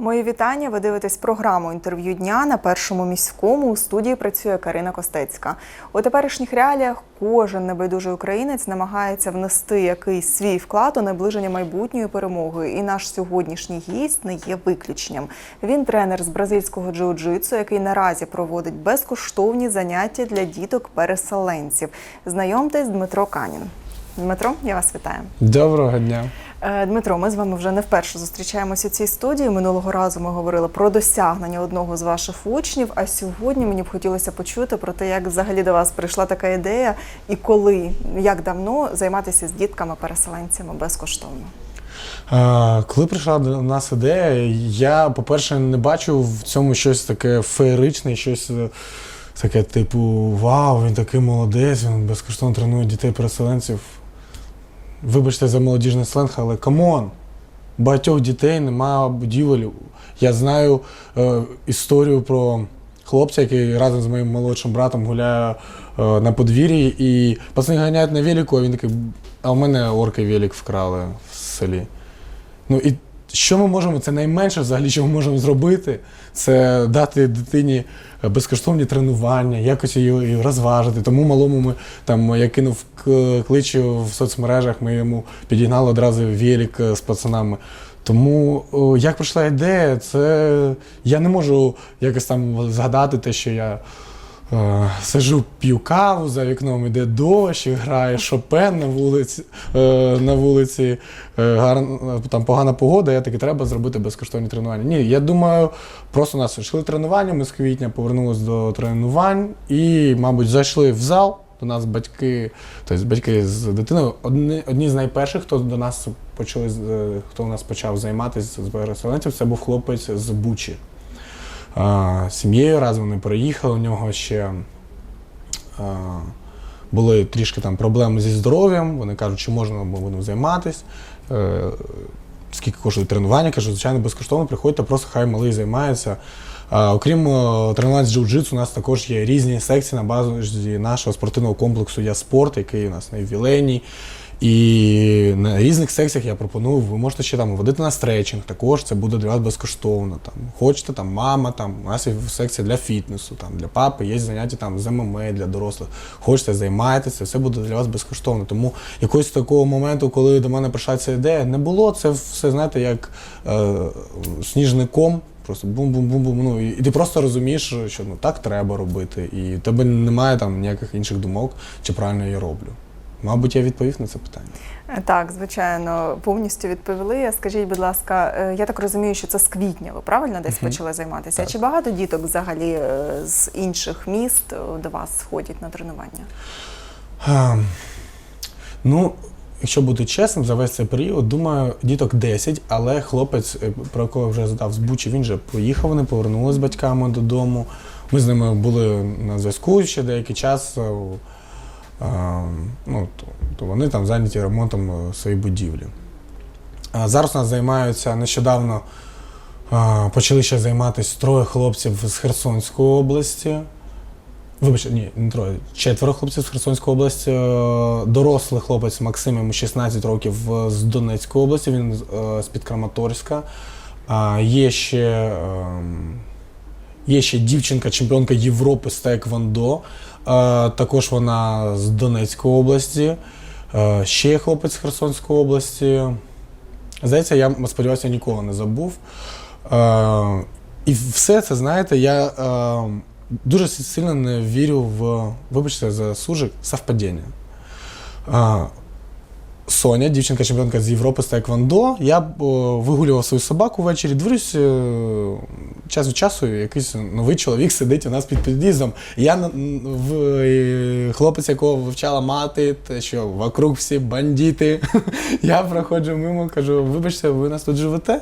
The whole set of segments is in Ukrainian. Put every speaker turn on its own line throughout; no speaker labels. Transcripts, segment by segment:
Мої вітання. Ви дивитесь програму інтерв'ю дня на першому міському. У студії працює Карина Костецька. У теперішніх реаліях кожен небайдужий українець намагається внести якийсь свій вклад у наближення майбутньої перемоги. І наш сьогоднішній гість не є виключенням. Він тренер з бразильського джиу-джитсу, який наразі проводить безкоштовні заняття для діток-переселенців. Знайомтесь, Дмитро Канін. Дмитро, я вас вітаю.
Доброго дня.
Е, Дмитро, ми з вами вже не вперше зустрічаємося у цій студії. Минулого разу ми говорили про досягнення одного з ваших учнів. А сьогодні мені б хотілося почути про те, як взагалі до вас прийшла така ідея, і коли, як давно займатися з дітками-переселенцями безкоштовно.
Коли прийшла до нас ідея, я, по-перше, не бачу в цьому щось таке феєричне, щось е, таке, типу, вау, він такий молодець, він безкоштовно тренує дітей-переселенців. Вибачте за молодіжний сленг, але камон! Багатьох дітей немає будівель. Я знаю е, історію про хлопця, який разом з моїм молодшим братом гуляє е, на подвір'ї, і пацани ганяють на велику, а він такий, а в мене орки велик вкрали в селі. Ну і що ми можемо? Це найменше взагалі, що ми можемо зробити, це дати дитині безкоштовні тренування, якось її розважити. Тому малому ми там я кинув клич в соцмережах, ми йому підігнали одразу велик з пацанами. Тому як прийшла ідея, це я не можу якось там згадати те, що я е, сижу, п'ю каву, за вікном іде дощ, грає Шопен на вулиці, е, на вулиці е, гарна, там погана погода, я таки треба зробити безкоштовні тренування. Ні, я думаю, просто у нас йшли тренування, ми з квітня повернулися до тренувань і, мабуть, зайшли в зал. До нас батьки, тобто батьки з дитиною, одні, одні з найперших, хто до нас почали, е, хто у нас почав займатися з переселенців, це був хлопець з Бучі. Сім'єю разом вони переїхали. У нього ще були трішки там проблеми зі здоров'ям. Вони кажуть, чи можна будемо займатися. Е, скільки коштує тренування, кажу, звичайно, безкоштовно приходьте, просто хай малий займається. А, окрім е, тренувань з джиу-джитсу, у нас також є різні секції на базі нашого спортивного комплексу Я спорт, який у нас на ювілейній. І на різних секціях я пропоную, ви можете ще там водити на стретчинг, також це буде для вас безкоштовно. Там, хочете, там мама, там, у нас є секція для фітнесу, там, для папи, є заняття там, з ММА для дорослих. Хочете, займайтеся, все буде для вас безкоштовно. Тому якогось такого моменту, коли до мене прийшла ця ідея, не було. Це все, знаєте, як е, сніжний ком. Просто бум-бум-бум-бум. Ну, і ти просто розумієш, що ну, так треба робити, і в тебе немає там ніяких інших думок, чи правильно я роблю. Мабуть, я відповів на це питання.
Е, Так, звичайно, повністю відповіли. Скажіть, будь ласка, е, я так розумію, що це з квітня. Ви правильно десь почали займатися?
Так.
чи багато діток взагалі е, з інших міст до вас ходять на тренування?
А, ну, якщо бути чесним, за весь цей період, думаю, діток 10, але хлопець, про якого вже задав з Бучі, він вже поїхав, вони повернулися з батьками додому. Ми з ними були на зв'язку ще деякий час. Ну, то, вони там зайняті ремонтом е, своєї будівлі. Зараз нас займаються нещодавно. Почали ще займатися троє хлопців з Херсонської області. Вибачте, ні, не троє. Четверо хлопців з Херсонської області. Е, Дорослий хлопець Максим, йому 16 років е, з Донецької області, він з-під Краматорська. Є ще, ем, є ще дівчинка, чемпіонка Європи з Теквондо. Е, Також вона з Донецької області. Е, Ще є хлопець з Херсонської області. Здається, я сподіваюся, нікого не забув. Е, і все це, знаєте, я дуже сильно не вірю в, вибачте за сужик, совпадіння. Е, Соня, дівчинка чемпіонка з Європи з Тайквондо. Я б, вигулював свою собаку ввечері, дивлюсь, е, час від часу якийсь новий чоловік сидить у нас під під'їздом. Я в, е, хлопець, якого вивчала мати, те, що вокруг всі бандити. Я проходжу мимо, кажу, вибачте, ви нас тут живете?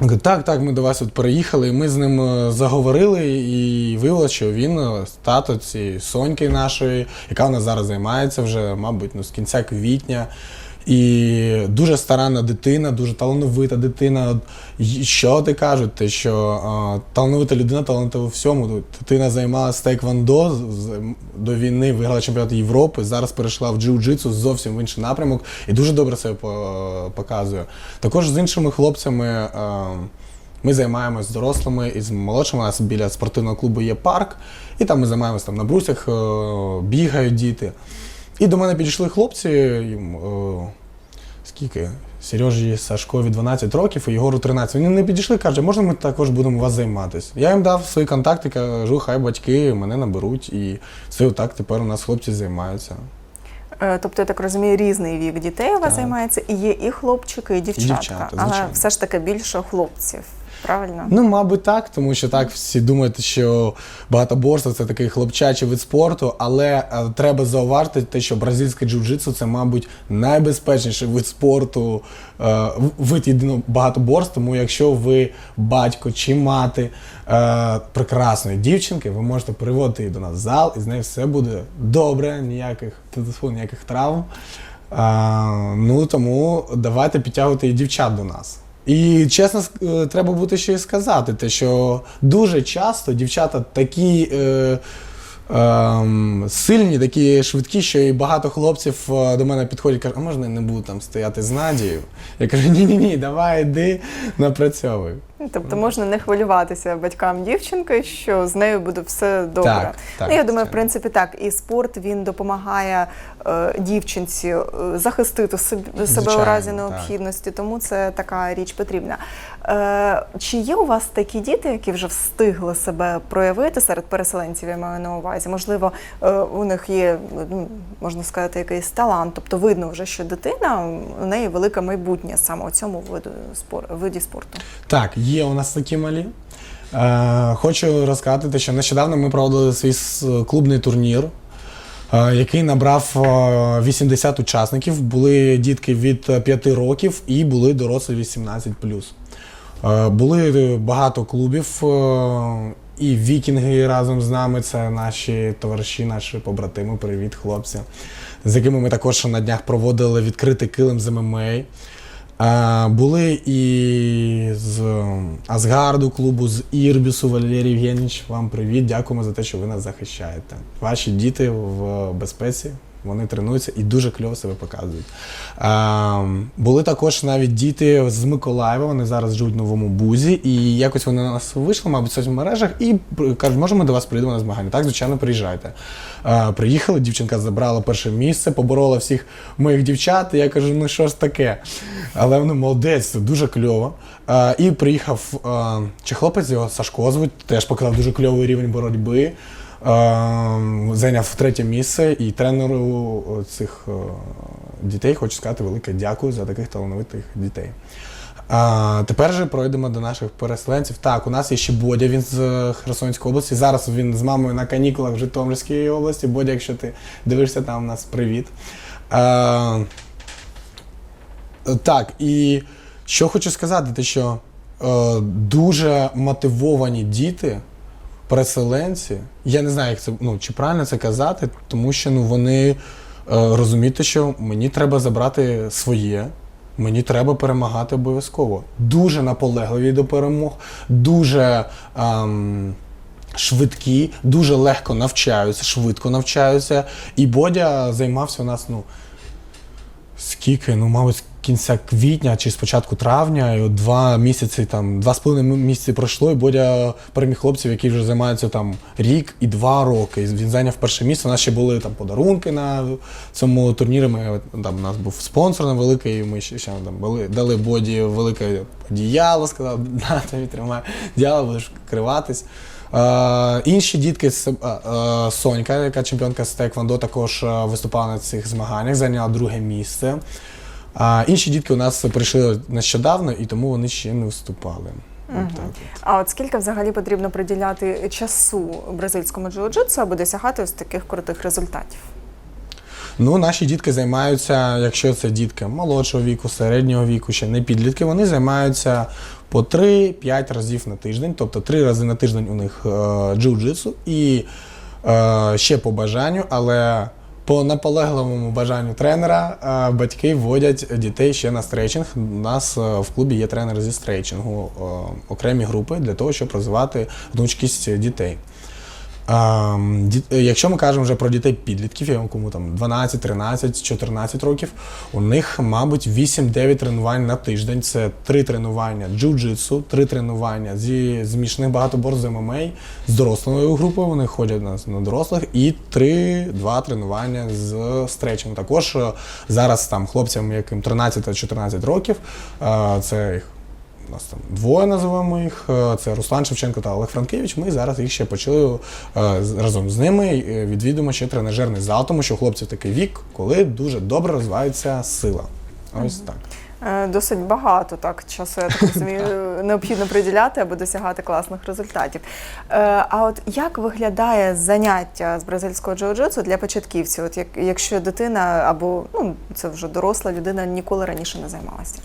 Він Так, так, ми до вас от переїхали, і ми з ним е, заговорили, і виявилося, що він е, тато цієї соньки нашої, яка вона зараз займається вже, мабуть, ну, з кінця квітня. І дуже старанна дитина, дуже талановита дитина. Що ти кажуть? Те, що а, талановита людина, талановита у всьому. Дитина займалася тейквондо до війни, виграла чемпіонат Європи, зараз перейшла в джиу-джитсу зовсім в інший напрямок і дуже добре себе показує. Також з іншими хлопцями. а, ми займаємось з дорослими і з молодшими. У нас біля спортивного клубу є парк, і там ми займаємося там на брусях, е, бігають діти. І до мене підійшли хлопці, їм е, скільки? Сережі Сашкові 12 років, і Єгору 13. Вони не підійшли, кажуть, можна ми також будемо вас займатися. Я їм дав свої контакти, кажу, хай батьки мене наберуть, і все отак тепер у нас хлопці займаються.
Е, Тобто, я так розумію, різний вік дітей у вас
Так.
займається, і є і хлопчики, і дівчатка.
дівчата,
але все ж таки більше хлопців. Правильно?
Ну, мабуть, так, тому що так всі думають, що багатоборство це такий хлопчачий вид спорту, але е, треба зауважити те, що бразильське джиу-джитсу це, мабуть, найбезпечніший вид спорту, е, вид єдиного багатоборств. Тому якщо ви батько чи мати е, прекрасної дівчинки, ви можете приводити її до нас в зал, і з нею все буде добре, ніяких ніяких травм. А, ну тому давайте підтягувати і дівчат до нас. І чесно, е, треба бути ще й сказати, те, що дуже часто дівчата такі е, е, сильні, такі швидкі, що і багато хлопців е, до мене підходять і кажуть, а можна я не буду там стояти з Надією? Я кажу, ні-ні ні, давай йди, напрацьовуй.
Тобто можна не хвилюватися батькам дівчинки, що з нею буде все добре.
Так, так,
ну, я думаю, в принципі, так. І спорт він допомагає е, дівчинці е, захистити собі, себе у разі
так.
необхідності, тому це така річ потрібна. Е, чи є у вас такі діти, які вже встигли себе проявити серед переселенців, я маю на увазі? Можливо, е, у них є, ну, можна сказати, якийсь талант, тобто видно вже, що дитина, у неї велике майбутнє саме у цьому виду спор, виді спорту.
Так, є у нас такі малі. Е, хочу розказати, що нещодавно ми проводили свій клубний турнір, е, який набрав е, 80 учасників. Були дітки від 5 років і були дорослі 18 Е, Були багато клубів, е, і вікінги разом з нами. Це наші товариші, наші побратими. Привіт, хлопці, з якими ми також на днях проводили відкритий килим з ММА. Були і з Асгарду клубу, з Ірбісу, Валерій Євгенійович, вам привіт, дякуємо за те, що ви нас захищаєте. Ваші діти в безпеці, вони тренуються і дуже кльово себе показують. А, були також навіть діти з Миколаєва, вони зараз живуть в новому бузі, і якось вони на нас вийшли, мабуть, в соцмережах, і кажуть, може, ми до вас прийдемо на змагання. Так, звичайно, приїжджайте. А, приїхали, дівчинка забрала перше місце, поборола всіх моїх дівчат. І я кажу, ну що ж таке? Але вони молодець, це дуже кльово. А, і приїхав а, чи хлопець його Сашко звуть, теж показав дуже кльовий рівень боротьби. А, зайняв третє місце і тренеру цих е, дітей хочу сказати велике дякую за таких талановитих дітей. А, тепер же пройдемо до наших переселенців. Так, у нас є ще Бодя, він з е, Херсонської області. Зараз він з мамою на канікулах в Житомирській області. Бодя, якщо ти дивишся там у нас, привіт. А, так, і що хочу сказати, те, що е, дуже мотивовані діти, переселенці, я не знаю, як це, ну, чи правильно це казати, тому що ну, вони е, розуміють, що мені треба забрати своє, мені треба перемагати обов'язково. Дуже наполегливі до перемог, дуже. ем, Швидкі, дуже легко навчаються, швидко навчаються. І Бодя займався у нас, ну, скільки, ну, мабуть, кінця квітня чи з початку травня, і от два місяці, там, два з половиною місяці пройшло, і Бодя переміг хлопців, які вже займаються там рік і два роки. Він зайняв перше місце. У нас ще були там подарунки на цьому турнірі. Ми там у нас був спонсор невеликий, і ми ще, ще там були, дали Боді велике одіяло, сказав, на тобі тримай, одіяло, будеш криватись. Е, інші дітки, е, Сонька, яка чемпіонка з Теквондо, також виступала на цих змаганнях, зайняла друге місце. А інші дітки у нас прийшли нещодавно, і тому вони ще не виступали. Так.
А от скільки взагалі потрібно приділяти часу бразильському джиу-джитсу, аби досягати ось таких крутих результатів?
Ну, наші дітки займаються, якщо це дітки молодшого віку, середнього віку, ще не підлітки, вони займаються по 3-5 разів на тиждень, тобто 3 рази на тиждень у них е, джиу-джитсу і е, ще по бажанню, але по наполегливому бажанню тренера е, батьки вводять дітей ще на стрейчинг. У нас е, в клубі є тренер зі стрейчингу, е, окремі групи для того, щоб розвивати гнучкість дітей. Ем, Якщо ми кажемо вже про дітей-підлітків, кому там 12, 13, 14 років, у них, мабуть, 8-9 тренувань на тиждень. Це три тренування джиу-джитсу, три тренування зі змішаних багатоборств з ММА, з дорослою групою, вони ходять на, на дорослих, і три-два тренування з стретчингу. Також е, зараз там хлопцям, яким 13-14 років, е, це їх нас там двоє називаємо їх. е, Це Руслан Шевченко та Олег Франкевич. Ми зараз їх ще почали е, разом з ними е, відвідуємо ще тренажерний зал, тому що у хлопців такий вік, коли дуже добре розвивається сила. Ось так.
Е, Досить багато так часу, я так розумію, необхідно приділяти, аби досягати класних результатів. Е, А от як виглядає заняття з бразильського джиу-джитсу для початківців? От як, якщо дитина або ну це вже доросла людина ніколи раніше не займалася?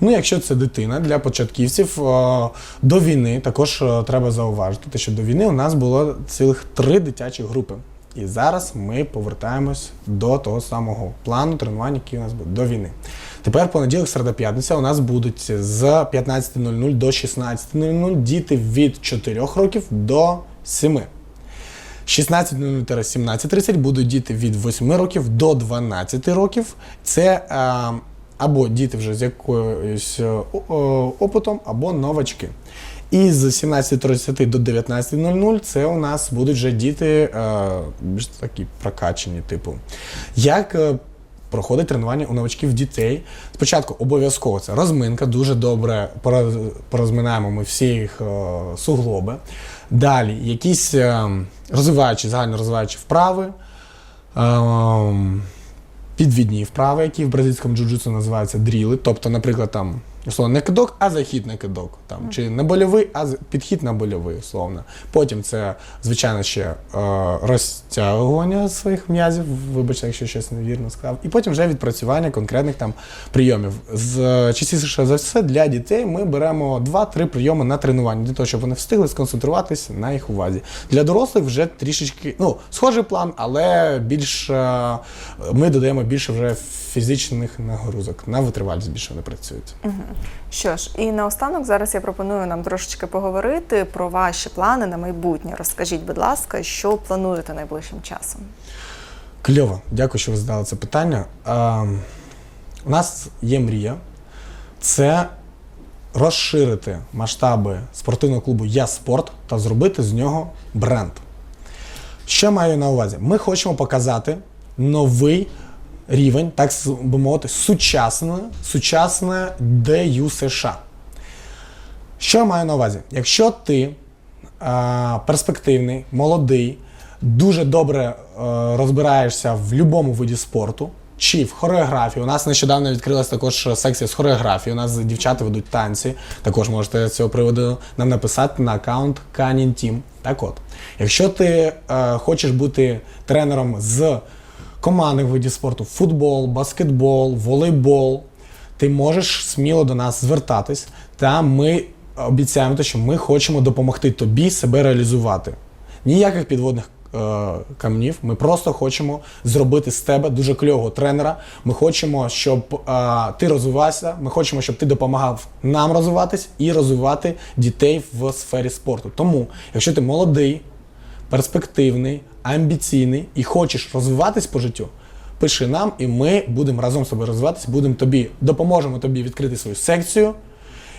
Ну, якщо це дитина для початківців е, до війни, також треба зауважити, що до війни у нас було цілих три дитячі групи. І зараз ми повертаємось до того самого плану тренувань, який у нас був до війни. Тепер понеділок, середа, п'ятниця у нас будуть з 15.00 до 16.00 діти від 4 років до 7. 16.00-17.30 будуть діти від 8 років до 12 років. Це е, або діти вже з якоюсь е, опитом, або новачки. І з 17.30 до 19.00 це у нас будуть вже діти е, більш такі прокачені, типу. Як е, проходить тренування у новачків дітей? Спочатку обов'язково це розминка, дуже добре пороз- порозминаємо ми всі їх е, суглоби. Далі якісь розвиваючі, загально розвиваючі вправи. Підвідні вправи, які в бразильському джиу-джитсу називаються дріли. Тобто, наприклад, там условно не кидок, а захід на кидок. Там, чи не больовий, а підхід на больовий, условно. Потім це, звичайно, ще е, розтягування своїх м'язів, вибачте, якщо щось невірно сказав. І потім вже відпрацювання конкретних там прийомів. З частіше за все для дітей ми беремо 2-3 прийоми на тренування, для того, щоб вони встигли сконцентруватися на їх увазі. Для дорослих вже трішечки, ну, схожий план, але більш е, ми додаємо більше вже фізичних нагрузок. На витривалість більше вони працюють.
Що ж, і наостанок зараз я пропоную нам трошечки поговорити про ваші плани на майбутнє. Розкажіть, будь ласка, що плануєте найближчим часом?
Кльово, дякую, що ви задали це питання. Ем, у нас є мрія. Це розширити масштаби спортивного клубу Я Спорт та зробити з нього бренд. Що маю на увазі? Ми хочемо показати новий рівень, так би мовити, сучасне, сучасне ДЮ США. Що я маю на увазі? Якщо ти а, перспективний, молодий, дуже добре е, розбираєшся в будь-якому виді спорту, чи в хореографії. У нас нещодавно відкрилась також секція з хореографії. У нас дівчата ведуть танці. Також можете з цього приводу нам написати на аккаунт Canin Team. Так от, якщо ти е, хочеш бути тренером з командних видів спорту: футбол, баскетбол, волейбол, ти можеш сміло до нас звертатись, та ми обіцяємо, те, що ми хочемо допомогти тобі себе реалізувати. Ніяких підводних е, камнів. Ми просто хочемо зробити з тебе дуже кльового тренера. Ми хочемо, щоб е, ти розвивався. Ми хочемо, щоб ти допомагав нам розвиватись і розвивати дітей в сфері спорту. Тому, якщо ти молодий, перспективний, амбіційний і хочеш розвиватись по життю, пиши нам, і ми будемо разом з тобою розвиватися, будемо тобі, допоможемо тобі відкрити свою секцію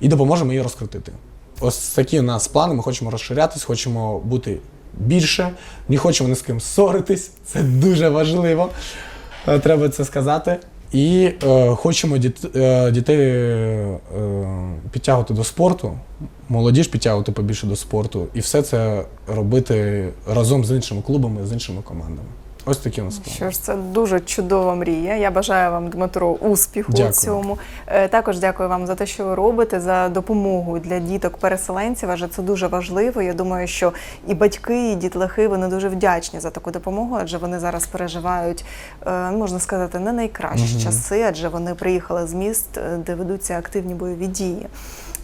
і допоможемо її розкрутити. Ось такі у нас плани. Ми хочемо розширятись, хочемо бути більше, не хочемо ні з ким ссоритись. Це дуже важливо. Е, Треба це сказати. І е, хочемо діт, е, дітей е, підтягувати до спорту, молодіж підтягувати побільше до спорту, і все це робити разом з іншими клубами, з іншими командами. Ось такі у нас плани.
Що ж, це дуже чудова мрія. Я бажаю вам, Дмитро, успіху
Дякую.
цьому. Е, Також дякую вам за те, що ви робите, за допомогу для діток-переселенців. Адже це дуже важливо. Я думаю, що і батьки, і дітлахи вони дуже вдячні за таку допомогу, адже вони зараз переживають, е, можна сказати, не найкращі
Мгм.
часи, адже вони приїхали з міст, е, де ведуться активні бойові дії.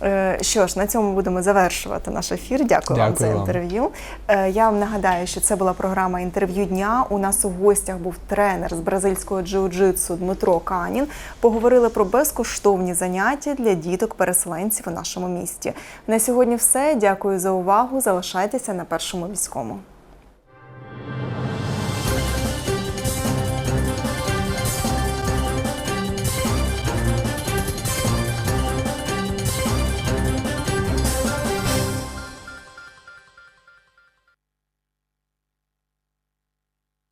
Е, Що ж, на цьому будемо завершувати наш ефір. Дякую, вам за інтерв'ю. Е, Я вам нагадаю, що це була програма інтерв'ю дня. У нас у гостях був тренер з бразильського джиу-джитсу Дмитро Канін. Поговорили про безкоштовні заняття для діток-переселенців у нашому місті. На сьогодні все. Дякую за увагу. Залишайтеся на першому міському.